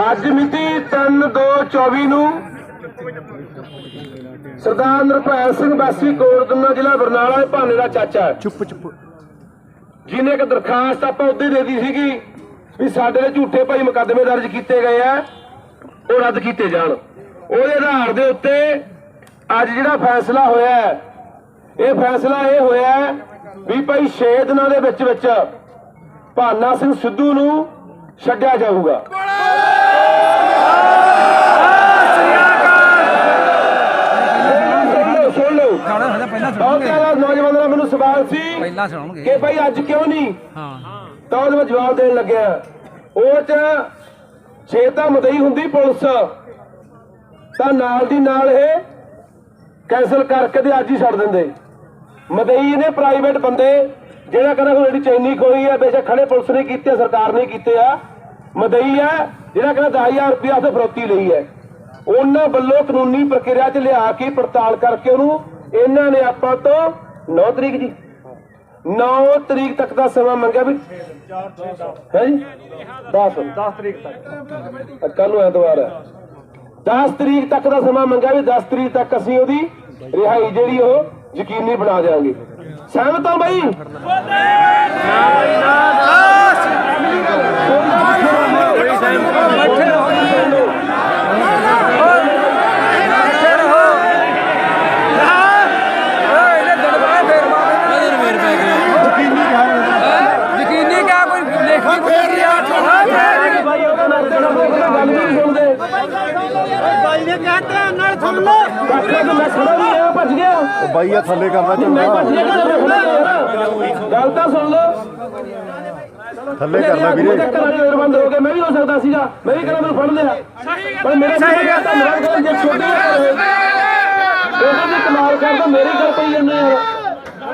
ਅੱਜ ਮਿਤੀ 3/2/24 ਨੂੰ ਸਰਦਾਰ ਨਿਰਭੈ ਸਿੰਘ ਵਾਸੀ ਕੋਟਦਮਾ ਜ਼ਿਲ੍ਹਾ ਬਰਨਾਲਾ ਦੇ ਭਾਨੇ ਦਾ ਚਾਚਾ ਚੁੱਪ ਚੁੱਪ। ਜਿਹਨੇ ਇੱਕ ਦਰਖਾਸਤ ਆਪਾਂ ਉੱਤੇ ਦੇ ਦਿੱਤੀ ਸੀਗੀ ਵੀ ਸਾਡੇ ਤੇ ਝੂਠੇ ਭਾਈ ਮੁਕੱਦਮੇ ਦਰਜ ਕੀਤੇ ਗਏ ਆ ਉਹ ਰੱਦ ਕੀਤੇ ਜਾਣ। ਉਹਦੇ ਆਧਾਰ ਦੇ ਉੱਤੇ ਅੱਜ ਜਿਹੜਾ ਫੈਸਲਾ ਹੋਇਆ ਹੈ, ਇਹ ਫੈਸਲਾ ਇਹ ਹੋਇਆ ਵੀ ਭਾਈ 6 ਦਿਨਾਂ ਦੇ ਵਿੱਚ ਵਿੱਚ ਭਾਨਾ ਸਿੰਘ ਸਿੱਧੂ ਨੂੰ ਛੱਡਿਆ ਜਾਊਗਾ। ਗਾਣਾ ਹਜੇ ਪਹਿਲਾਂ ਬਹੁਤ ਸੁਣਾਉਂਗੇ ਜ਼ਿਆਦਾ ਨੌਜਵਾਨਾਂ ਦਾ ਮੈਨੂੰ ਸਵਾਲ ਸੀ ਪਹਿਲਾਂ ਸੁਣਾਉਂਗੇ ਕਿ ਭਾਈ ਅੱਜ ਕਿਉਂ ਨਹੀਂ? ਹਾਂ। ਤਾਂ ਉਹਦੇ ਮੈਂ ਜਵਾਬ ਦੇਣ ਲੱਗਿਆ। ਉਹ ਚ ਜੇ ਤਾਂ ਮਦਈ ਹੁੰਦੀ ਪੁਲਿਸ। ਤਾਂ ਨਾਲ ਦੀ ਨਾਲ ਇਹ ਕੈਨਸਲ ਕਰਕੇ ਤੇ ਅੱਜ ਹੀ ਛੱਡ ਦਿੰਦੇ। ਮਦਈ ਨੇ ਪ੍ਰਾਈਵੇਟ ਬੰਦੇ ਜਿਹੜਾ ਕਹਿੰਦਾ ਕੋਈ ਜਿਹੜੀ ਚੈਨੀ ਕੋਈ ਹੈ ਬੇਸ਼ੱਕ ਖੜੇ ਪੁਲਿਸ ਨੇ ਕੀਤੇ ਸਰਕਾਰ ਨੇ ਕੀਤੇ ਆ ਮਦਈ ਹੈ ਜਿਹੜਾ ਕਹਿੰਦਾ 10000 ਰੁਪਇਆ ਉਹਦੇ ਫਰੋਤੀ ਲਈ ਹੈ। ਉਹਨਾਂ ਵੱਲੋਂ ਕਾਨੂੰਨੀ ਪ੍ਰਕਿਰਿਆ 'ਚ ਲਿਆ ਕੇ ਪੜਤਾਲ ਕਰਕੇ ਉਹਨੂੰ ਇਹਨਾਂ ਨੇ ਆਪਾਂ ਤੋਂ 9 ਤਰੀਕ ਜੀ। 9 ਤਰੀਕ ਤੱਕ ਦਾ ਸਮਾਂ ਮੰਗਿਆ ਵੀ ਹੈ ਜੀ? 10 10 ਤਰੀਕ ਤੱਕ ਕੱਲ ਨੂੰ ਐਤਵਾਰ ਹੈ। 10 ਤਰੀਕ ਤੱਕ ਦਾ ਸਮਾਂ ਮੰਗਿਆ ਵੀ 10 ਤਰੀਕ ਤੱਕ ਅਸੀਂ ਉਹਦੀ ਰਿਹਾਈ ਜਿਹੜੀ ਉਹ ਯਕੀਨੀ ਬਣਾ ਦੇਵਾਂਗੇ ਸਹਿਮਤ ਹੋ ਬਾਈ ਯਕੀਨੀ ਕਿਆ ਕੋਈ ਲੇਖੀ ਕੋਈ ਬਾਈ ਉਹਦਾ ਨਾਮ ਤੇ ਗੱਲ ਵੀ ਨਹੀਂ ਸੁਣਦੇ ਨੇ ਕਿਹਾ ਧਿਆਨ ਨਾਲ ਸੁਣ ਤੋਂ ਮੈਂ ਖੜਾ ਨਹੀਂ ਆ ਭੱਜ ਗਿਆ ਬਾਈ ਆ ਥੱਲੇ ਚੰਗਾ ਗਿਆ ਗੱਲ ਤਾਂ ਸੁਣ ਥੱਲੇ ਕਰਨਾ ਵੀਰੇ। ਬੰਦ ਹੋ ਮੈਂ ਵੀ ਹੋ ਸਕਦਾ ਸੀਗਾ। ਮੈਂ ਵੀ ਕਹਿੰਦਾ ਮੈਨੂੰ ਫੜ ਲਿਆ। ਪਰ ਮੇਰੇ ਸਹੀ ਗੱਲ ਤਾਂ ਮੇਰਾ ਗੱਲ ਜੇ ਛੋਟੀ ਹੈ ਉਹਦੇ ਵੀ ਕਮਾਲ ਕਰਦਾ ਮੇਰੀ ਗੱਲ ਪਈ ਜਾਂਦੇ ਯਾਰ।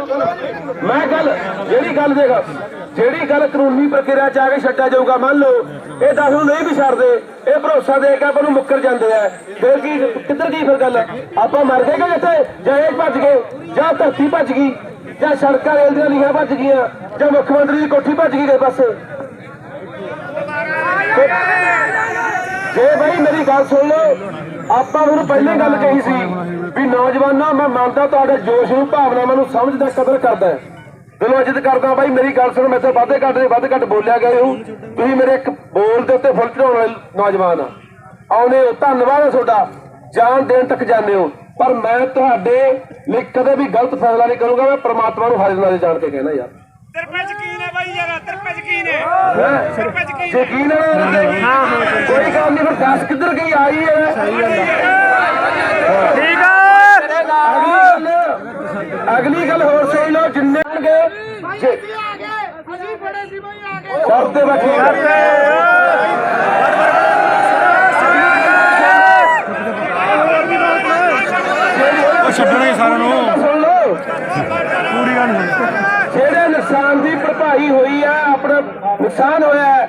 ਮੈਂ ਗੱਲ, ਜਿਹੜੀ ਗੱਲ ਦੇਖ ਜਿਹੜੀ ਗੱਲ ਕਾਨੂੰਨੀ ਪ੍ਰਕਿਰਿਆ ਚ ਆ ਕੇ ਛੱਡਿਆ ਜਾਊਗਾ, ਮੰਨ ਲਓ, ਇਹ ਦਸ ਨੂੰ ਨਹੀਂ ਵੀ ਛੱਡਦੇ, ਇਹ ਭਰੋਸਾ ਦੇ ਕੇ ਆਪਾਂ ਨੂੰ ਮੁੱਕਰ ਜਾਂਦੇ ਆ। ਫਿਰ ਕੀ, ਕਿੱਧਰ ਗਈ ਫਿਰ ਗੱਲ? ਆਪਾਂ ਮਰ ਗਏ ਕਿ ਜਿੱਥੇ? ਜਾਂ ਇਹ ਭੱਜ ਗਏ, ਜਾਂ ਧਰਤੀ ਭੱਜ ਗਈ, ਜਾਂ ਸੜਕਾਂ ਰੇਲ ਦੀਆਂ ਲੀਹਾਂ ਭੱਜ ਗਈਆਂ, ਜਾਂ ਮੁੱਖ ਮੰਤਰੀ ਦੀ ਕੋਠੀ ਭੱਜ ਗਈ ਗਏ ਪਾਸੇ? ਜੇ ਬਈ ਮੇਰੀ ਗੱਲ ਸੁਣ ਲਓ ਆਪਾਂ ਨੂੰ ਪਹਿਲੇ ਗੱਲ ਕਹੀ ਸੀ ਵੀ ਨੌਜਵਾਨਾਂ ਮੈਂ ਮੰਨਦਾ ਤੁਹਾਡੇ ਜੋਸ਼ ਨੂੰ ਭਾਵਨਾਵਾਂ ਨੂੰ ਸਮਝਦਾ ਕਦਰ ਕਰਦਾ ਹੈ। ਦਿਲੋਂ ਇੱਜ਼ਤ ਕਰਦਾ ਬਾਈ ਮੇਰੀ ਗੱਲ ਸੁਣ ਮੈਂ ਤਾਂ ਵਾਧੇ ਘੱਟ ਦੇ ਵੱਧ ਘੱਟ ਬੋਲਿਆ ਗਿਆ ਹੂੰ ਤੁਸੀਂ ਮੇਰੇ ਇੱਕ ਬੋਲ ਦੇ ਉੱਤੇ ਫੁੱਲ ਚੜਾਉਣ ਵਾਲੇ ਨੌਜਵਾਨ ਆ। ਆਉਨੇ ਹੋ ਧੰਨਵਾਦ ਹੈ ਤੁਹਾਡਾ। ਜਾਨ ਦੇਣ ਤੱਕ ਜਾਂਦੇ ਹੋ। ਪਰ ਮੈਂ ਤੁਹਾਡੇ ਲਈ ਕਦੇ ਵੀ ਗਲਤ ਫੈਸਲਾ ਨਹੀਂ ਕਰੂੰਗਾ ਮੈਂ ਪ੍ਰਮਾਤਮਾ ਨੂੰ ਹਾਜ਼ਰ ਨਾਜ਼ਰ ਜਾਣ ਕੇ ਕਹਿਣਾ ਯਾਰ। ਤੇਰੇ ਪੇ ਯਕੀਨ ਹੈ ਬਾਈ ਯਾਰ ਤੇਰੇ ਪੇ ਯਕੀਨ ਹੈ। ਹੈਂ? ਯਕੀਨ ਹੈ। ਹਾਂ ਹਾਂ। ਫਿਰ ਦੱਸ ਕਿੱਧਰ ਗਈ ਆਈ ਹੈ। ਸਹੀ ਠੀਕ ਆ। ਅਗਲੀ ਗੱਲ ਹੋਰ ਸੁਣ ਲਓ ਜਿੰਨੇ ਆਣਗੇ ਜੇ ਅਸੀਂ ਬੜੇ ਸੀ ਬਾਈ ਆ ਗਏ। ਕਰਦੇ ਬੈਠੇ ਉਹ ਛੱਡਣੇ ਸਾਰਿਆਂ ਨੂੰ। ਸੁਣ ਲਓ। ਪੂਰੀ ਗੱਲ ਜਿਹੜੇ ਨੁਕਸਾਨ ਦੀ ਭਰਪਾਈ ਹੋਈ ਆ ਆਪਣਾ ਨੁਕਸਾਨ ਹੋਇਆ ਹੈ,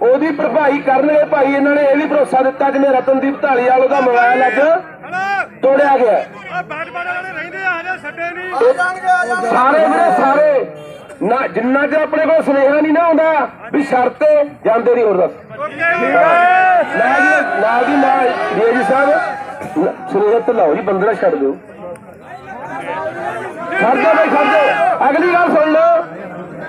ਉਹਦੀ ਭਰਪਾਈ ਕਰਨਗੇ ਭਾਈ ਇਹਨਾਂ ਨੇ ਇਹ ਵੀ ਭਰੋਸਾ ਦਿੱਤਾ ਜਿਵੇਂ ਰਤਨਦੀਪ ਢਾਲੀਵਾਲ ਉਹਦਾ ਮੋਬਾਈਲ ਅੱਜ ਤੋੜਿਆ ਗਿਆ ਸਾਰੇ ਵੀਰੇ ਸਾਰੇ। ਨਾ ਜਿੰਨਾ ਚਿਰ ਆਪਣੇ ਕੋਲ ਸੁਨੇਹਾ ਨਹੀਂ ਨਾ ਆਉਂਦਾ ਵੀ ਸ਼ਰਤ ਜਾਂਦੇ ਨਹੀਂ ਹੋਰ ਦੱਸ। ਨਾਲ ਦੀ ਨਾਲ ਜੀ ਸਾਹਿਬ ਸੁਨੇਹਾ ਤੇ ਲਾਓ ਜੀ ਬੰਦੇ ਦਾ ਛੱਡ ਦਿਓ। ਦਿਓ ਬਈ ਛੱਡ ਦਿਓ। ਅਗਲੀ ਗੱਲ ਸੁਣ ਲਓ।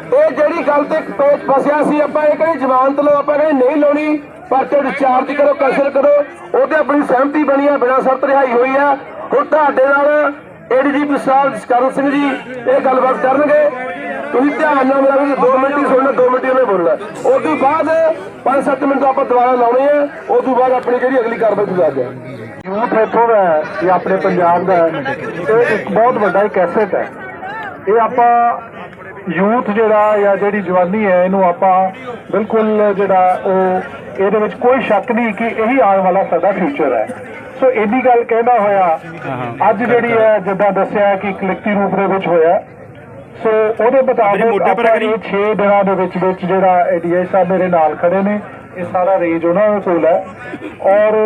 ਇਹ ਜਿਹੜੀ ਗੱਲ ਤੇ ਪੇਚ ਫਸਿਆ ਸੀ ਆਪਾਂ ਇਹ ਕਹਿੰਦੇ ਜ਼ਮਾਨਤ ਲਓ ਆਪਾਂ ਕਹਿੰਦੇ ਨਹੀਂ ਲਾਉਣੀ ਪਰਚੇ ਡਿਸਚਾਰਜ ਕਰੋ ਕੈਂਸਲ ਕਰੋ ਉਹਤੇ ਆਪਣੀ ਸਹਿਮਤੀ ਬਣੀ ਆ ਬਿਨਾਂ ਸ਼ਰਤ ਰਿਹਾਈ ਹੋਈ ਆ। ਹੁਣ ਤੁਹਾਡੇ ਨਾਲ ਏਡੀਜੀਪੀ ਸਾਹਿਬ ਜਸਕਰਨ ਸਿੰਘ ਜੀ ਇਹ ਗੱਲਬਾਤ ਕਰਨਗੇ। ਤੁਸੀਂ ਧਿਆਨ ਨਾਲ ਮੇਰਾ ਵੀ 2 ਮਿੰਟ ਹੀ ਸੁਣਨਾ 2 ਮਿੰਟ ਹੀ ਉਹਨੇ ਬੋਲਣਾ। ਉਸ ਤੋਂ ਬਾਅਦ 5-7 ਮਿੰਟ ਆਪਾਂ ਦੁਬਾਰਾ ਲਾਉਣੇ ਆ ਉਸ ਤੋਂ ਬਾਅਦ ਆਪਣੀ ਜਿਹੜੀ ਅਗਲੀ ਕਾਰਵਾਈ ਤੁਸੀਂ ਦੱਸ ਦਿਓ ਯੂਥ ਇੱਥੋਂ ਦਾ ਹੈ, ਇਹ ਆਪਣੇ ਪੰਜਾਬ ਦਾ ਇਹ ਇੱਕ ਬਹੁਤ ਵੱਡਾ ਇੱਕ ਐਸੈਟ ਹੈ। ਇਹ ਆਪਾਂ ਯੂਥ ਜਿਹੜਾ ਜਾਂ ਜਿਹੜੀ ਜਵਾਨੀ ਹੈ ਇਹਨੂੰ ਆਪਾਂ ਬਿਲਕੁਲ ਜਿਹੜਾ ਉਹ ਇਹਦੇ ਵਿੱਚ ਕੋਈ ਸ਼ੱਕ ਨਹੀਂ ਕਿ ਇਹੀ ਆਉਣ ਵਾਲਾ ਸਾਡਾ ਫਿਊਚਰ ਹੈ। ਸੋ ਇੰਨੀ ਗੱਲ ਕਹਿਣਾ ਹੋਇਆ ਅੱਜ ਜਿਹੜੀ ਹੈ ਜਿੱਦਾਂ ਦੱਸਿਆ ਕਿ ਇੱਕ ਲਿਖਤੀ ਰੂਪ ਦੇ ਵਿੱਚ ਹੋਇਆ। ਸੋ ਉਹਦੇ ਮੁਤਾਬਕ ਆਪਾਂ ਇਹ 6 ਦਿਨਾਂ ਦੇ ਵਿੱਚ ਵਿੱਚ ਜਿਹੜਾ ਏਡੀਆਈ ਸਾਹਿਬ ਮੇਰੇ ਨਾਲ ਖੜੇ ਨੇ ਇਹ ਸਾਰਾ ਰੇਂਜ ਉਹਨਾਂ ਦੇ ਕੋਲ ਹੈ। ਔਰ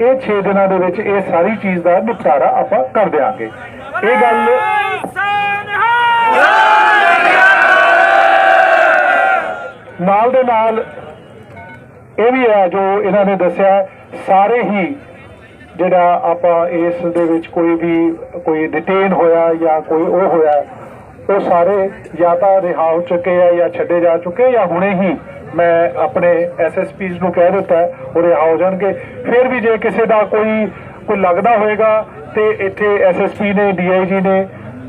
ਇਹ 6 ਦਿਨਾਂ ਦੇ ਵਿੱਚ ਇਹ ਸਾਰੀ ਚੀਜ਼ ਦਾ ਨਿਪਟਾਰਾ ਆਪਾਂ ਕਰ ਦਿਆਂਗੇ। ਇਹ ਗੱਲ ਨਾਲ ਦੇ ਨਾਲ ਇਹ ਵੀ ਹੈ ਜੋ ਇਹਨਾਂ ਨੇ ਦੱਸਿਆ, ਸਾਰੇ ਹੀ ਜਿਹੜਾ ਆਪਾਂ ਇਸ ਦੇ ਵਿੱਚ ਕੋਈ ਵੀ, ਕੋਈ ਡਿਟੇਨ ਹੋਇਆ ਜਾਂ ਕੋਈ ਉਹ ਹੋਇਆ, ਉਹ ਸਾਰੇ ਜਾਂ ਤਾਂ ਰਿਹਾ ਹੋ ਚੁੱਕੇ ਆ ਜਾਂ ਛੱਡੇ ਜਾ ਚੁੱਕੇ ਜਾਂ ਹੁਣੇ ਹੀ ਮੈਂ ਆਪਣੇ ਐਸਐਸਪੀਜ਼ ਨੂੰ ਕਹਿ ਦਿੱਤਾ, ਉਹ ਰਿਹਾ ਹੋ ਜਾਣਗੇ। ਫਿਰ ਵੀ ਜੇ ਕਿਸੇ ਦਾ ਕੋਈ ਕੋਈ ਲੱਗਦਾ ਹੋਏਗਾ ਤੇ ਇੱਥੇ ਐਸਐਸਪੀ ਨੇ ਡੀਆਈਜੀ ਨੇ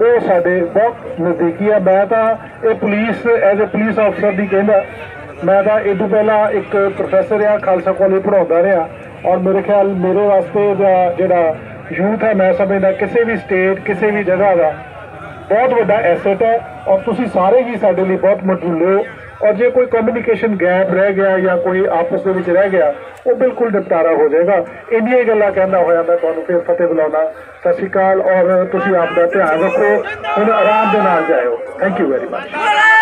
ਉਹ ਸਾਡੇ ਬਹੁਤ ਨਜ਼ਦੀਕੀ ਆ। ਮੈਂ ਤਾਂ ਇਹ ਪੁਲਿਸ ਐਜ਼ ਅ ਪੁਲਿਸ ਅਫਸਰ ਦੀ ਕਹਿੰਦਾ, ਮੈਂ ਤਾਂ ਇਹ ਤੋਂ ਪਹਿਲਾਂ ਇੱਕ ਪ੍ਰੋਫੈਸਰ ਆ, ਖਾਲਸਾ ਕਾਲਜ ਪੜਾਉਂਦਾ ਰਿਹਾ ਔਰ ਮੇਰੇ ਖਿਆਲ ਮੇਰੇ ਵਾਸਤੇ ਦਾ ਜਿਹੜਾ ਯੂਥ ਹੈ ਮੈਂ ਸਮਝਦਾ ਕਿਸੇ ਵੀ ਸਟੇਟ ਕਿਸੇ ਵੀ ਜਗ੍ਹਾ ਦਾ ਬਹੁਤ ਵੱਡਾ ਐਸੈਟ ਹੈ ਔਰ ਤੁਸੀਂ ਸਾਰੇ ਹੀ ਸਾਡੇ ਲਈ ਬਹੁਤ ਮਟੂਲੇ ਹੋ। ਔਰ ਜੇ ਕੋਈ ਕਮਿਊਨੀਕੇਸ਼ਨ ਗੈਪ ਰਹਿ ਗਿਆ ਜਾਂ ਕੋਈ ਆਪਸ ਦੇ ਵਿੱਚ ਰਹਿ ਗਿਆ, ਉਹ ਬਿਲਕੁਲ ਨਿਪਟਾਰਾ ਹੋ ਜਾਏਗਾ। ਇੰਨੀਆਂ ਗੱਲਾਂ ਕਹਿੰਦਾ ਹੋਇਆ ਮੈਂ ਤੁਹਾਨੂੰ ਫਿਰ ਫਤਿਹ ਬੁਲਾਉਣਾ। ਸਤਿ ਸ਼੍ਰੀ ਅਕਾਲ ਔਰ ਤੁਸੀਂ ਆਪ ਦਾ ਧਿਆਨ ਰੱਖੋ। ਹੁਣ ਆਰਾਮ ਦੇ ਨਾਲ ਜਾਇਓ। Thank you very much